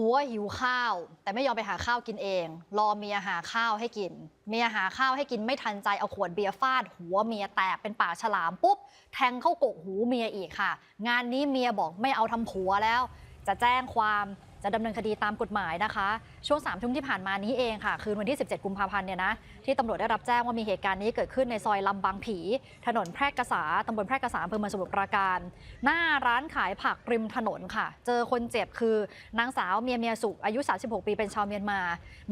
ผัวหิวข้าว แต่ไม่ยอมไปหาข้าวกินเอง รอเมียหาข้าวให้กิน เมียหาข้าวให้กินไม่ทันใจเอาขวดเบียร์ฟาด หัวเมียแตกเป็นปากฉลามปุ๊บแทงเข้ากกหูเมียอีกค่ะ งานนี้เมียบอกไม่เอาทำผัวแล้ว จะแจ้งความ จะดำเนินคดีตามกฎหมายนะคะ ช่วง3ามทุ่มที่ผ่านมานี้เองค่ะ คืนวันที่ 17 กุมภาพันธ์เนี่ยนะที่ตำรวจได้รับแจ้งว่ามีเหตุการณ์นี้เกิดขึ้นในซอยลำบางผี ถนนแพร่กษาตำบลแพร่กษาอำเภอเมืองสมุทรปราการ หน้าร้านขายผักริมถนนค่ะ เจอคนเจ็บคือนางสาวเมียเมียสุขอายุ 36 ปีเป็นชาวเมียนมา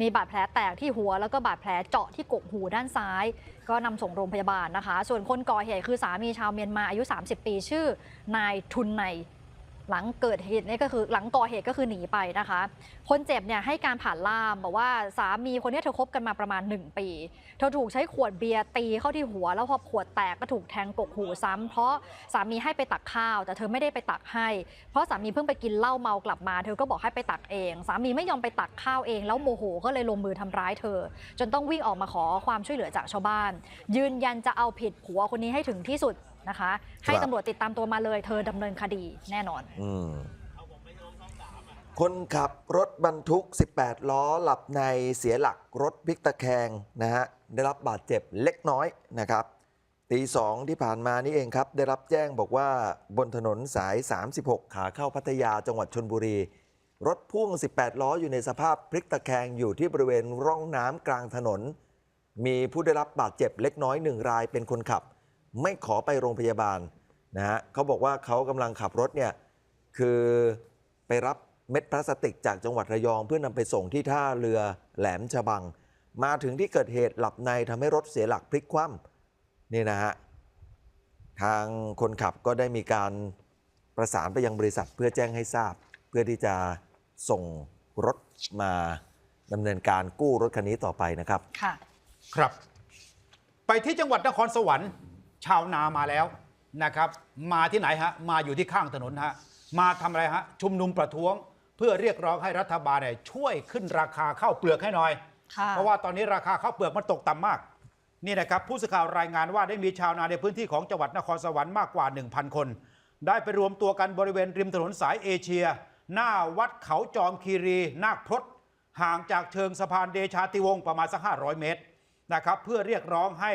มีบาดแผลแตกที่หัว แล้วก็บาดแผลเจาะที่กกหูด้านซ้าย ก็นำส่งโรงพยาบาลนะคะ ส่วนคนก่อเหตุคือสามีชาวเมียนมาอายุ 30 ปีชื่อนายทุนใน หลังเกิดเหตุนี่ก็คือหลังก่อเหตุก็คือหนีไปนะคะ คนเจ็บเนี่ยให้การผ่านล่ามบอกว่าสามีคนนี้เธอคบกันมาประมาณ 1 ปี เธอถูกใช้ขวดเบียร์ตีเข้าที่หัว แล้วพอขวดแตกก็ถูกแทงกกหูซ้ำเพราะสามีให้ไปตักข้าว แต่เธอไม่ได้ไปตักให้ เพราะสามีเพิ่งไปกินเหล้าเมากลับมา เธอก็บอกให้ไปตักเอง สามีไม่ยอมไปตักข้าวเอง แล้วโมโหก็เลยลงมือทำร้ายเธอ จนต้องวิ่งออกมาขอความช่วยเหลือจากชาวบ้าน ยืนยันจะเอาผิดผัวคนนี้ให้ถึงที่สุด นะคะ ให้ครับตำรวจติดตามตัวมาเลย เธอดำเนินคดีแน่นอน อืมคนขับรถบรรทุก 18 ล้อหลับในเสียหลักรถพลิกตะแคงนะฮะได้รับบาดเจ็บเล็กน้อยนะครับตีสองที่ผ่านมานี่เองครับ ได้รับแจ้งบอกว่าบนถนนสาย 36 ขาเข้าพัทยาจังหวัดชนบุรี รถพ่วง 18 ล้ออยู่ในสภาพพลิกตะแคงอยู่ที่บริเวณร่องน้ำกลางถนน มีผู้ได้รับบาดเจ็บเล็กน้อยหนึ่งรายเป็นคนขับ ไม่ขอไปโรงพยาบาลนะฮะเขาบอกว่าเขากำลังขับรถเนี่ยคือไปรับเม็ดพลาสติกจากจังหวัดระยอง เพื่อนำไปส่งที่ท่าเรือแหลมฉบัง มาถึงที่เกิดเหตุหลับในทำให้รถเสียหลักพลิกคว่ำนี่นะฮะทางคนขับก็ได้มีการประสานไปยังบริษัทเพื่อแจ้งให้ทราบ เพื่อที่จะส่งรถมาดำเนินการกู้รถคันนี้ต่อไปนะครับ ค่ะ ครับ ไปที่จังหวัดนครสวรรค์ ชาวนามาแล้วนะครับ มาที่ไหนฮะมาอยู่ที่ข้างถนนฮะมาทำอะไรฮะชุมนุมประท้วง เพื่อเรียกร้องให้รัฐบาลเนี่ยช่วยขึ้นราคาข้าวเปลือกให้หน่อย ค่ะเพราะว่าตอนนี้ราคาข้าวเปลือกมันตกต่ำมาก นี่นะครับ ผู้สื่อข่าวรายงานว่าได้มีชาวนาในพื้นที่ของจังหวัดนครสวรรค์มากกว่า 1,000 คน ได้ไปรวมตัวกันบริเวณริมถนนสายเอเชีย หน้าวัดเขาจอมคีรี นาคพรตห่างจากเชิงสะพานเดชาติวงศ์ประมาณสัก500 เมตรนะครับเพื่อเรียกร้องให้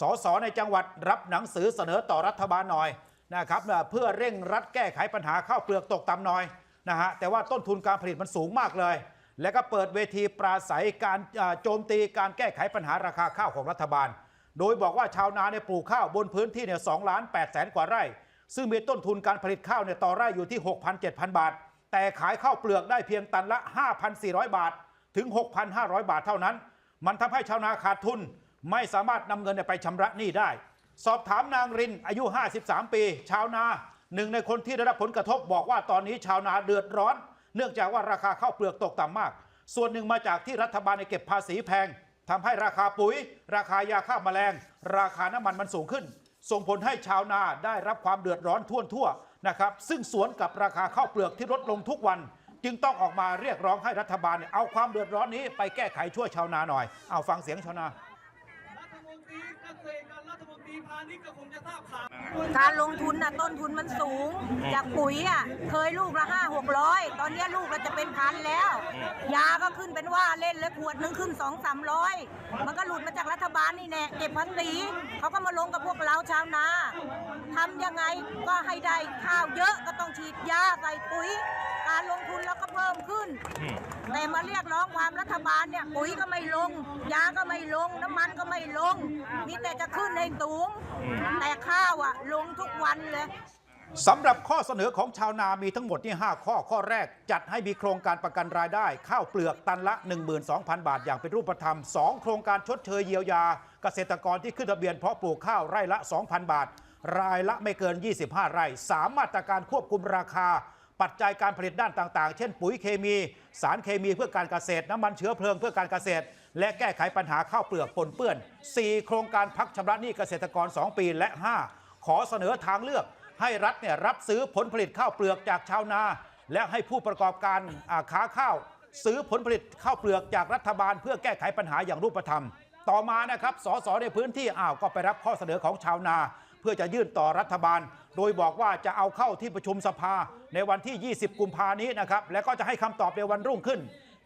สสในจังหวัดรับหนังสือเสนอต่อรัฐบาลหน่อยนะครับเพื่อเร่งรัดแก้ไขปัญหาข้าวเปลือกตกต่ำหน่อยนะฮะแต่ว่าต้นทุนการผลิตมันสูงมากเลย แล้วก็เปิดเวทีปราศัยการโจมตีการแก้ไขปัญหาราคาข้าวของรัฐบาล โดยบอกว่าชาวนาเนี่ยปลูกข้าวบนพื้นที่เนี่ยสองล้านแปดแสนกว่าไร่ ซึ่งมีต้นทุนการผลิตข้าวเนี่ยต่อไร่อยู่ที่ 6,000-7,000 บาท แต่ขายข้าวเปลือกได้เพียงตันละ 5,400 บาท ถึง 6,500 บาทเท่านั้น มันทำให้ชาวนาขาดทุน ไม่สามารถนำเงินไปชำระหนี้ได้ สอบถามนางรินอายุ 53 ปี ชาวนาหนึ่งในคนที่ได้รับผลกระทบบอกว่าตอนนี้ชาวนาเดือดร้อน เนื่องจากว่าราคาข้าวเปลือกตกต่ำมาก ส่วนหนึ่งมาจากที่รัฐบาลเก็บภาษีแพงทำให้ราคาปุ๋ย ราคายาฆ่าแมลง ราคาน้ำมันมันสูงขึ้น ส่งผลให้ชาวนาได้รับความเดือดร้อนทั่วทั่วนะครับซึ่งสวนกับราคาข้าวเปลือกที่ลดลงทุกวัน จึงต้องออกมาเรียกร้องให้รัฐบาลเอาความเดือดร้อนนี้ไปแก้ไขช่วยชาวนาหน่อย เอาฟังเสียงชาวนา รัฐมนตรีเกษตรกับ รัฐมนตรีพาณิชย์ก็คงจะทราบข่าวการลงทุนน่ะต้นทุนมันสูงจากปุ๋ยอะเคยลูกละห้าหกร้อยตอนเนี้ยลูกเราจะเป็นพันแล้ว ยาก็ขึ้นเป็นว่าเล่นเลยขวดหนึงขึ้นสองสามร้อยมันก็หลุดมาจากรัฐบาลนี่แน่เก็บภาษีเขาก็มาลงกับพวกเราชาวนาทำยังไงก็ให้ได้ข้าวเยอะก็ต้องฉีดยาใส่ปุ๋ย การลงทุนเราก็เพิ่มขึ้นแต่มาเรียกร้องความรัฐบาลเนี่ยปุ๋ยก็ไม่ลง ยาก็ไม่ลง น้ำมันก็ไม่ลง มีแต่จะขึ้นให้สูงแต่ข้าวอะลงทุกวันเลย สำหรับข้อเสนอของชาวนามีทั้งหมดที่5ข้อข้อแรก จัดให้มีโครงการประกันรายได้ ข้าวเปลือกตันละ 12,000 บาทอย่างเป็นรูปธรรม 2 โครงการชดเชยเยียวยา เกษตรกรที่ขึ้นทะเบียนเพาะปลูกข้าวไร่ละ 2,000 บาท รายละไม่เกิน 25 ไร่ 3 มาตรการควบคุมราคา ปัจจัยการผลิตด้านต่างๆ เช่น ปุ๋ยเคมี สารเคมีเพื่อการเกษตร น้ำมันเชื้อเพลิงเพื่อการเกษตร และแก้ไขปัญหาข้าวเปลือกปนเปื้อน 4 โครงการพักชำระหนี้เกษตรกร 2 ปีและ 5 ขอเสนอทางเลือก ให้รัฐเนี่ยรับซื้อผลผลิตข้าวเปลือกจากชาวนา และให้ผู้ประกอบการค้าข้าว ซื้อผลผลิตข้าวเปลือกจากรัฐบาล เพื่อแก้ไขปัญหาอย่างรูปธรรม ต่อมานะครับสสในพื้นที่อ้าวก็ไปรับข้อเสนอของชาวนา เพื่อจะยื่นต่อรัฐบาล โดยบอกว่าจะเอาเข้าที่ประชุมสภาในวันที่ 20 กุมภานี้นะครับและก็จะให้คำตอบในวันรุ่งขึ้น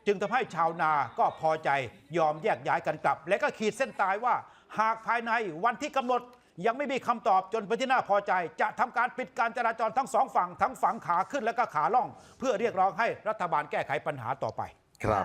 จึงทำให้ชาวนาก็พอใจยอมแยกย้ายกันกลับ และก็ขีดเส้นตายว่า หากภายในวันที่กำหนดยังไม่มีคำตอบจนเป็นที่น่าพอใจ จะทำการปิดการจราจรทั้งสองฝั่งทั้งฝั่งขาขึ้นและก็ขาล่อง เพื่อเรียกร้องให้รัฐบาลแก้ไขปัญหาต่อไปครับ